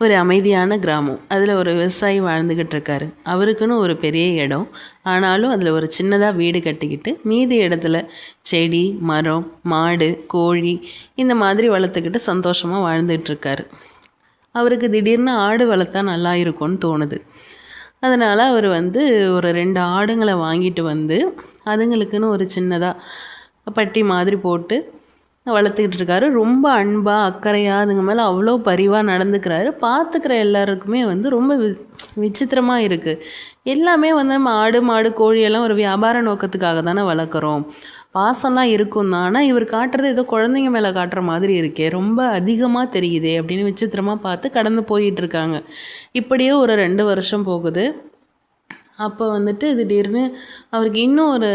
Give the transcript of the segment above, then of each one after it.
ஒரு அமைதியான கிராமம். அதில் ஒரு விவசாயி வாழ்ந்துக்கிட்டு இருக்காரு அவருக்குன்னு ஒரு பெரிய இடம். ஆனாலும் அதில் ஒரு சின்னதாக வீடு கட்டிக்கிட்டு மீதி இடத்துல செடி மரம் மாடு கோழி இந்த மாதிரி வளர்த்துக்கிட்டு சந்தோஷமாக வாழ்ந்துட்டு இருக்காரு அவருக்கு திடீர்னு ஆடு வளர்த்தா நல்லா இருக்கும்னு தோணுது. அதனால் அவர் வந்து ஒரு ரெண்டு ஆடுங்களை வாங்கிட்டு வந்து அதுங்களுக்குன்னு ஒரு சின்னதாக பட்டி மாதிரி போட்டு வளர்த்துக்கிட்டு இருக்காரு ரொம்ப அன்பாக அக்கறையாக அதுங்க மேலே அவ்வளோ பரிவாக நடந்துக்கிறாரு. பார்த்துக்கிற எல்லாருக்குமே வந்து ரொம்ப வி விசித்திரமாக இருக்குது எல்லாமே வந்து நம்ம ஆடு மாடு கோழியெல்லாம் ஒரு வியாபார நோக்கத்துக்காக தானே வளர்க்குறோம். பாசம்லாம் இருக்கும் தான். ஆனால் இவர் காட்டுறது ஏதோ குழந்தைங்க மேலே காட்டுற மாதிரி இருக்கே ரொம்ப அதிகமாக தெரியுதே அப்படின்னு விசித்திரமாக பார்த்து கடந்து போயிட்டுருக்காங்க இப்படியே ஒரு ரெண்டு வருஷம் போகுது. அப்போ வந்துட்டு திடீர்னு அவருக்கு இன்னும் ஒரு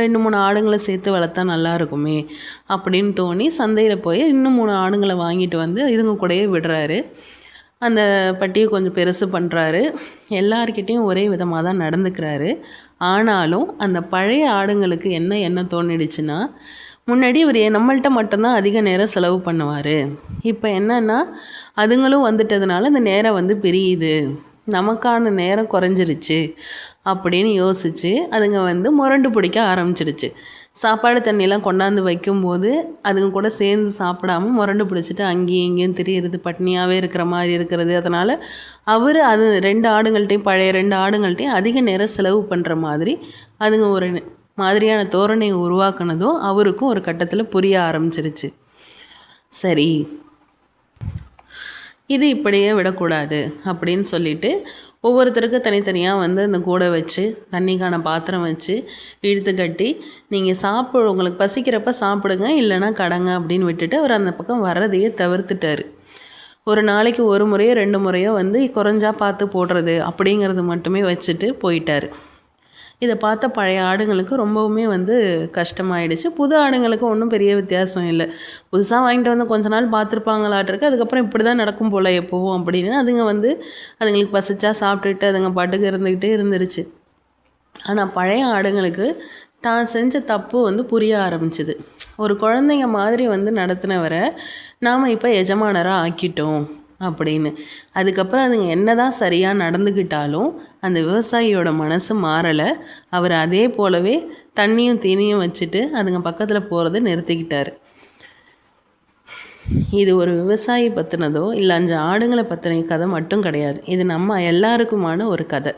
ரெண்டு மூணு ஆடுங்களை சேர்த்து வளர்த்தா நல்லா இருக்குமே அப்படின்னு தோணி சந்தையில் போய் இன்னும் மூணு ஆடுங்களை வாங்கிட்டு வந்து இதுங்க கூடயே விடுறாரு. அந்த பட்டியை கொஞ்சம் பெருசு பண்ணுறாரு எல்லார்கிட்டேயும் ஒரே விதமாக தான் நடந்துக்கிறாரு. ஆனாலும் அந்த பழைய ஆடுங்களுக்கு என்ன என்ன தோணிடுச்சுன்னா முன்னாடி இவர் நம்மள்கிட்ட மட்டும்தான் அதிக நேரம் செலவு பண்ணுவார். இப்போ என்னென்னா அதுங்களும் வந்துட்டதுனால அந்த நேரம் வந்து பிரியுது. நமக்கான நேரம் குறைஞ்சிருச்சு அப்படின்னு யோசித்து அதுங்க வந்து முரண்டு பிடிக்க ஆரம்பிச்சிடுச்சு சாப்பாடு தண்ணியெல்லாம் கொண்டாந்து வைக்கும்போது அதுங்க கூட சேர்ந்து சாப்பிடாம முரண்டு பிடிச்சிட்டு அங்கேயும் இங்கேயும் திரியிறது பட்னியாகவே இருக்கிற மாதிரி இருக்கிறது. அதனால் அவர் அது ரெண்டு ஆடுங்கள்ட்டையும் பழைய ரெண்டு ஆடுங்கள்ட்டையும் அதிக நேரம் செலவு பண்ணுற மாதிரி அதுங்க ஒரு மாதிரியான தோரணையை உருவாக்குனதும் அவருக்கும் ஒரு கட்டத்தில் புரிய ஆரம்பிச்சிருச்சு. சரி. இது இப்படியே விடக்கூடாது அப்படின்னு சொல்லிட்டு ஒவ்வொருத்தருக்கும் தனித்தனியாக வந்து அந்த கூடை வச்சு தண்ணிக்கான பாத்திரம் வச்சு இழுத்து கட்டி நீங்கள் சாப்பிடு உங்களுக்கு பசிக்கிறப்ப சாப்பிடுங்க இல்லைன்னா கடங்க அப்படின்னு விட்டுட்டு அவர் அந்த பக்கம் வர்றதையே தவிர்த்துட்டார். ஒரு நாளைக்கு ஒரு முறையோ ரெண்டு முறையோ வந்து குறைஞ்சா பார்த்து போடுறது அப்படிங்கிறது மட்டுமே வச்சுட்டு போயிட்டார். இதை பார்த்த பழைய ஆடுங்களுக்கு ரொம்பவுமே வந்து கஷ்டமாயிடுச்சு. புது ஆடுங்களுக்கு ஒன்றும் பெரிய வித்தியாசம் இல்லை. புதுசாக வாங்கிட்டு வந்து கொஞ்ச நாள் பார்த்துருப்பாங்களாட்டிருக்கு அதுக்கப்புறம் இப்படி தான் நடக்கும் போல் எப்போவும் அப்படின்னு அதுங்க வந்து அதுங்களுக்கு பசிச்சா சாப்பிட்டுட்டு அதுங்க பாட்டுக்கு இருந்துக்கிட்டே இருந்துருச்சு. ஆனால் பழைய ஆடுங்களுக்கு தான் செஞ்ச தப்பு வந்து புரிய ஆரம்பிச்சுது. ஒரு குழந்தைங்க மாதிரி வந்து நடத்தினவரை நாம் இப்போ எஜமானராக ஆக்கிட்டோம். அப்படின்னு. அதுக்கப்புறம் அதுங்க என்ன தான் சரியாக நடந்துக்கிட்டாலும் அந்த விவசாயியோட மனசு மாறலை. அவர் அதே போலவே தண்ணியும் தீனியும் வச்சுட்டு அதுங்க பக்கத்தில் போகிறத நிறுத்திக்கிட்டார். இது ஒரு விவசாயி பற்றினதோ இல்லை அஞ்சு ஆடுங்களை பற்றின கதை மட்டும் கிடையாது. இது நம்ம எல்லாருக்குமான ஒரு கதை.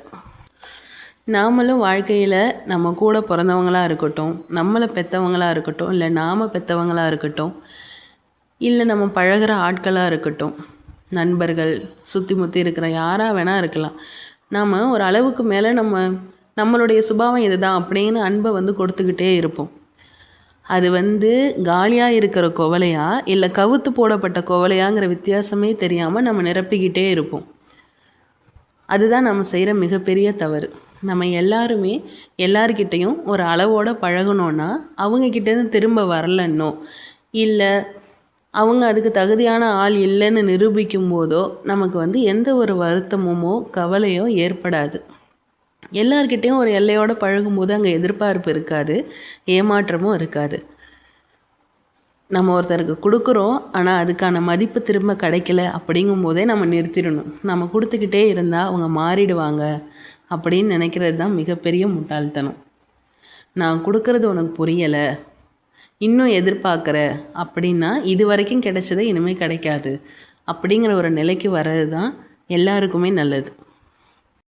நாமளும் வாழ்க்கையில் நம்ம கூட பிறந்தவங்களாக இருக்கட்டும் நம்மளை பெற்றவங்களாக இருக்கட்டும் இல்லை நாம் பெற்றவங்களாக இருக்கட்டும் இல்லை நம்ம பழகிற ஆட்களாக இருக்கட்டும் நண்பர்கள் சுற்றி முற்றி இருக்கிற யாராக வேணால் இருக்கலாம். நாம் ஒரு அளவுக்கு மேலே நம்ம நம்மளுடைய சுபாவம் இதுதான் அப்படின்னு அன்பை வந்து கொடுத்துக்கிட்டே இருப்போம். அது வந்து காலியாக இருக்கிற குவலையா இல்லை கவுத்து போடப்பட்ட குவலையாங்கிற வித்தியாசமே தெரியாமல் நம்ம நிரப்பிக்கிட்டே இருப்போம். அதுதான் நம்ம செய்கிற மிகப்பெரிய தவறு. நம்ம எல்லாருமே எல்லார்கிட்டேயும் ஒரு அளவோடு பழகணுன்னா அவங்கக்கிட்டேருந்து திரும்ப வரலன்னோ இல்லை அவங்க அதுக்கு தகுதியான ஆள் இல்லைன்னு நிரூபிக்கும் போதோ நமக்கு வந்து எந்த ஒரு வருத்தமுமோ கவலையோ ஏற்படாது. எல்லார்கிட்டேயும் ஒரு எல்லையோடு பழகும்போது அங்கே எதிர்பார்ப்பு இருக்காது ஏமாற்றமும் இருக்காது. நம்ம ஒருத்தருக்கு கொடுக்குறோம் ஆனால் அதுக்கான மதிப்பு திரும்ப கிடைக்கல அப்படிங்கும் போதே நம்ம நிறுத்திடணும். நம்ம கொடுத்துக்கிட்டே இருந்தால் அவங்க மாறிடுவாங்க அப்படின்னு நினைக்கிறது தான் மிகப்பெரிய முட்டாள்தனம். நான் கொடுக்கறது உனக்கு புரியலை இன்னும் எதிர்பார்க்குற அப்படின்னா இது வரைக்கும் கிடைச்சதே இனிமேல் கிடைக்காது. அப்படிங்கிற ஒரு நிலைக்கு வர்றது தான் எல்லாருக்குமே நல்லது.